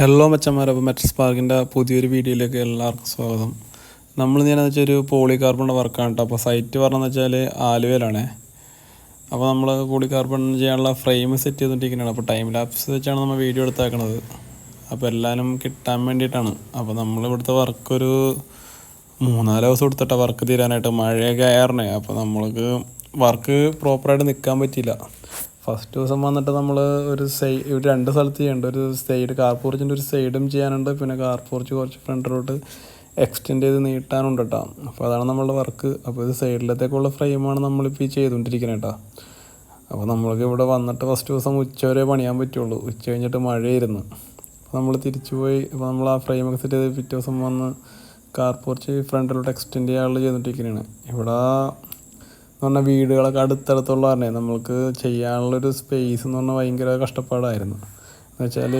Hello മച്ചന്മാരെ. അപ്പോൾ metal സ്പാർക്കിന്റെ പുതിയൊരു വീഡിയോയിലേക്ക് എല്ലാവർക്കും സ്വാഗതം. നമ്മൾ ഞാൻ വെച്ചാൽ ഒരു പോളി കാർബണിന്റെ വർക്കാണ് കേട്ടോ അപ്പോൾ സൈറ്റ് പറഞ്ഞതെന്ന് വെച്ചാൽ ആലുവയിലാണേ. അപ്പോൾ നമ്മൾ പോളി കാർബൺ ചെയ്യാനുള്ള ഫ്രെയിം സെറ്റ് ചെയ്തുകൊണ്ടിരിക്കുന്നതാണ് അപ്പോൾ ടൈം ലാപ്സ് വെച്ചാണ് നമ്മൾ വീഡിയോ എടുത്തേക്കണത്. അപ്പോൾ എല്ലാവരും കിട്ടാൻ വേണ്ടിയിട്ടാണ്. അപ്പോൾ നമ്മൾ ഇവിടുത്തെ വർക്ക് ഒരു മൂന്നാൽ ദിവസം എടുത്തിട്ടാണ് വർക്ക് തീരാനായിട്ട്. മഴയൊക്കെ ആയിരുന്നേ അപ്പോൾ നമ്മൾക്ക് വർക്ക് പ്രോപ്പറായിട്ട് നിൽക്കാൻ പറ്റിയില്ല. ഫസ്റ്റ് ദിവസം വന്നിട്ട് നമ്മൾ ഒരു സൈ ഒരു രണ്ട് സ്ഥലത്ത് ചെയ്യേണ്ട. ഒരു സൈഡ് കാർ പോർച്ചിന്റെ ഒരു സൈഡും ചെയ്യാനുണ്ട്. പിന്നെ കാർ പോർച്ച് കുറച്ച് ഫ്രണ്ടിലോട്ട് എക്സ്റ്റെൻഡ് ചെയ്ത് നീട്ടാനുണ്ട് കേട്ടോ അപ്പോൾ അതാണ് നമ്മളുടെ വർക്ക് അപ്പോൾ ഇത് സൈഡിലത്തേക്കുള്ള ഫ്രെയിമാണ് നമ്മളിപ്പോൾ ഈ ചെയ്തുകൊണ്ടിരിക്കുന്നത് കേട്ടോ അപ്പോൾ നമ്മൾക്ക് ഇവിടെ വന്നിട്ട് ഫസ്റ്റ് ദിവസം ഉച്ച വരെ പണിയാൻ പറ്റുള്ളൂ. ഉച്ച കഴിഞ്ഞിട്ട് മഴയായിരുന്നു. അപ്പോൾ നമ്മൾ തിരിച്ചു പോയി. അപ്പോൾ നമ്മൾ ആ ഫ്രെയിമൊക്കെ സെറ്റ് ചെയ്ത് പിറ്റേ ദിവസം വന്ന് കാർ പോർച്ച് ഫ്രണ്ടിലോട്ട് എക്സ്റ്റെൻഡ് ചെയ്യാനുള്ള ചെയ്തുകൊണ്ടിരിക്കുന്നതാണ് ഇവിടെ എന്ന് പറഞ്ഞാൽ വീടുകളൊക്കെ അടുത്തടുത്തുള്ള പറഞ്ഞേ നമ്മൾക്ക് ചെയ്യാനുള്ളൊരു സ്പേസ് എന്ന് പറഞ്ഞാൽ ഭയങ്കര കഷ്ടപ്പാടായിരുന്നു. എന്ന് വെച്ചാൽ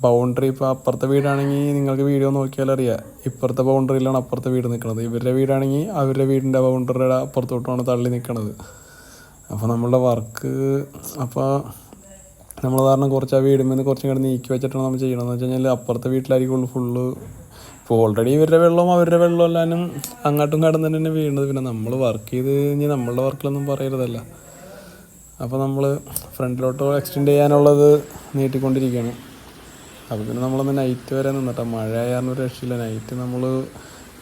ബൗണ്ടറി ഇപ്പോൾ അപ്പുറത്തെ വീടാണെങ്കിൽ നിങ്ങൾക്ക് വീഡിയോ നോക്കിയാൽ അറിയാം ഇപ്പുറത്തെ ബൗണ്ടറിയിലാണ് അപ്പുറത്തെ വീട് നിൽക്കുന്നത് ഇവരുടെ വീടാണെങ്കിൽ അവരുടെ വീടിന്റെ ബൗണ്ടറിയുടെ അപ്പുറത്തോട്ടാണ് തള്ളി നിൽക്കുന്നത് അപ്പോൾ നമ്മളുടെ വർക്ക് അപ്പോൾ നമ്മൾ കാരണം കുറച്ച് ആ വീടുമ്പോൾ നിന്ന് കുറച്ചും കൂടെ നീക്കി വെച്ചിട്ടാണ് നമ്മൾ ചെയ്യണമെന്ന് വെച്ച് കഴിഞ്ഞാൽ അപ്പുറത്തെ വീട്ടിലായിരിക്കും ഫുള്ള് ഇപ്പോൾ ഓൾറെഡി ഇവരുടെ വെള്ളവും അവരുടെ വെള്ളവും എല്ലാനും അങ്ങോട്ടും കടന്ന് തന്നെ വീണത്. പിന്നെ നമ്മൾ വർക്ക് ചെയ്ത് കഴിഞ്ഞ് നമ്മളുടെ വർക്കിലൊന്നും പറയരുതല്ല. അപ്പോൾ നമ്മൾ ഫ്രണ്ടിലോട്ട് എക്സ്റ്റെൻഡ് ചെയ്യാനുള്ളത് നീട്ടിക്കൊണ്ടിരിക്കുകയാണ് അപ്പോൾ പിന്നെ നമ്മളൊന്ന് നൈറ്റ് വരെ നിന്നിട്ടാണ് മഴ ഒരു രക്ഷയില്ല. നൈറ്റ് നമ്മൾ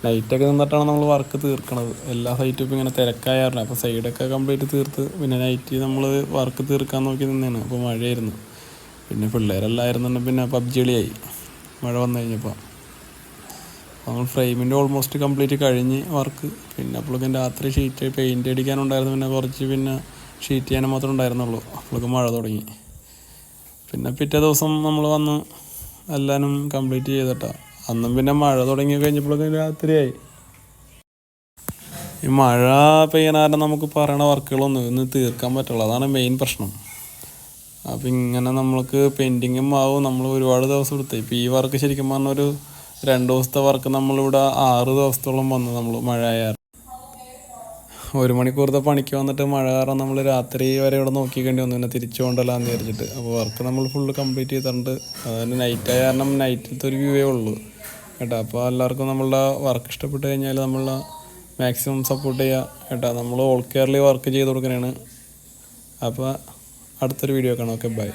നൈറ്റൊക്കെ നിന്നിട്ടാണ് നമ്മൾ വർക്ക് തീർക്കണത്. എല്ലാ സൈറ്റും ഇപ്പോൾ ഇങ്ങനെ തിരക്കായായിരുന്നു. അപ്പോൾ സൈഡൊക്കെ കംപ്ലീറ്റ് തീർത്ത് പിന്നെ നൈറ്റ് നമ്മൾ വർക്ക് തീർക്കാൻ നോക്കി നിന്നാണ്. അപ്പോൾ മഴയായിരുന്നു. പിന്നെ പിള്ളേരെല്ലായിരുന്നു പിന്നെ പബ്ജി കളിയായി. മഴ വന്നു കഴിഞ്ഞപ്പോൾ നമ്മൾ ഫ്രെയിമിന്റെ ഓൾമോസ്റ്റ് കംപ്ലീറ്റ് കഴിഞ്ഞ് വർക്ക് പിന്നെ അപ്പോഴേക്കും രാത്രി ഷീറ്റ് പെയിന്റ് അടിക്കാനുണ്ടായിരുന്നു. പിന്നെ കുറച്ച് പിന്നെ ഷീറ്റ് ചെയ്യാനും മാത്രമേ ഉണ്ടായിരുന്നുള്ളൂ. അപ്പോഴേക്കും മഴ തുടങ്ങി. പിന്നെ പിറ്റേ ദിവസം നമ്മൾ വന്ന് എല്ലാനും കംപ്ലീറ്റ് ചെയ്തിട്ടാ. അന്നും പിന്നെ മഴ തുടങ്ങി കഴിഞ്ഞപ്പോഴും രാത്രിയായി. ഈ മഴ പെയ്യണ കാരണം നമുക്ക് പറയണ വർക്കുകളൊന്നും ഇന്ന് തീർക്കാൻ പറ്റുള്ളൂ അതാണ് മെയിൻ പ്രശ്നം. അപ്പം ഇങ്ങനെ നമ്മൾക്ക് പെയിന്റിങ്ങും ആവും. നമ്മൾ ഒരുപാട് ദിവസം എടുത്തു. ഇപ്പം ഈ വർക്ക് ശരിക്കും പറഞ്ഞൊരു രണ്ട് ദിവസത്തെ വർക്ക് നമ്മളിവിടെ ആറ് ദിവസത്തോളം വന്നു നമ്മൾ മഴ ആയാറ്. ഒരു മണിക്കൂറത്തെ പണിക്ക് വന്നിട്ട് മഴ കാരണം നമ്മൾ രാത്രി വരെ ഇവിടെ നോക്കിക്കേണ്ടി വന്നു. പിന്നെ തിരിച്ചു കൊണ്ടല്ലാന്ന് വിചാരിച്ചിട്ട്. അപ്പോൾ വർക്ക് നമ്മൾ ഫുള്ള് കംപ്ലീറ്റ് ചെയ്തിട്ടുണ്ട്. അതിന് നൈറ്റ് ആയ കാരണം നൈറ്റിലത്തെ ഒരു വ്യൂവേ ഉള്ളൂ. കേട്ടോ? അപ്പോൾ എല്ലാവർക്കും നമ്മളുടെ വർക്ക് ഇഷ്ടപ്പെട്ട് കഴിഞ്ഞാൽ നമ്മൾ മാക്സിമം സപ്പോർട്ട് ചെയ്യുക കേട്ടോ? നമ്മൾ ഓൾ കെയർലി വർക്ക് ചെയ്ത് കൊടുക്കുന്നതാണ് അപ്പോൾ അടുത്തൊരു വീഡിയോ കാണാം. Okay bye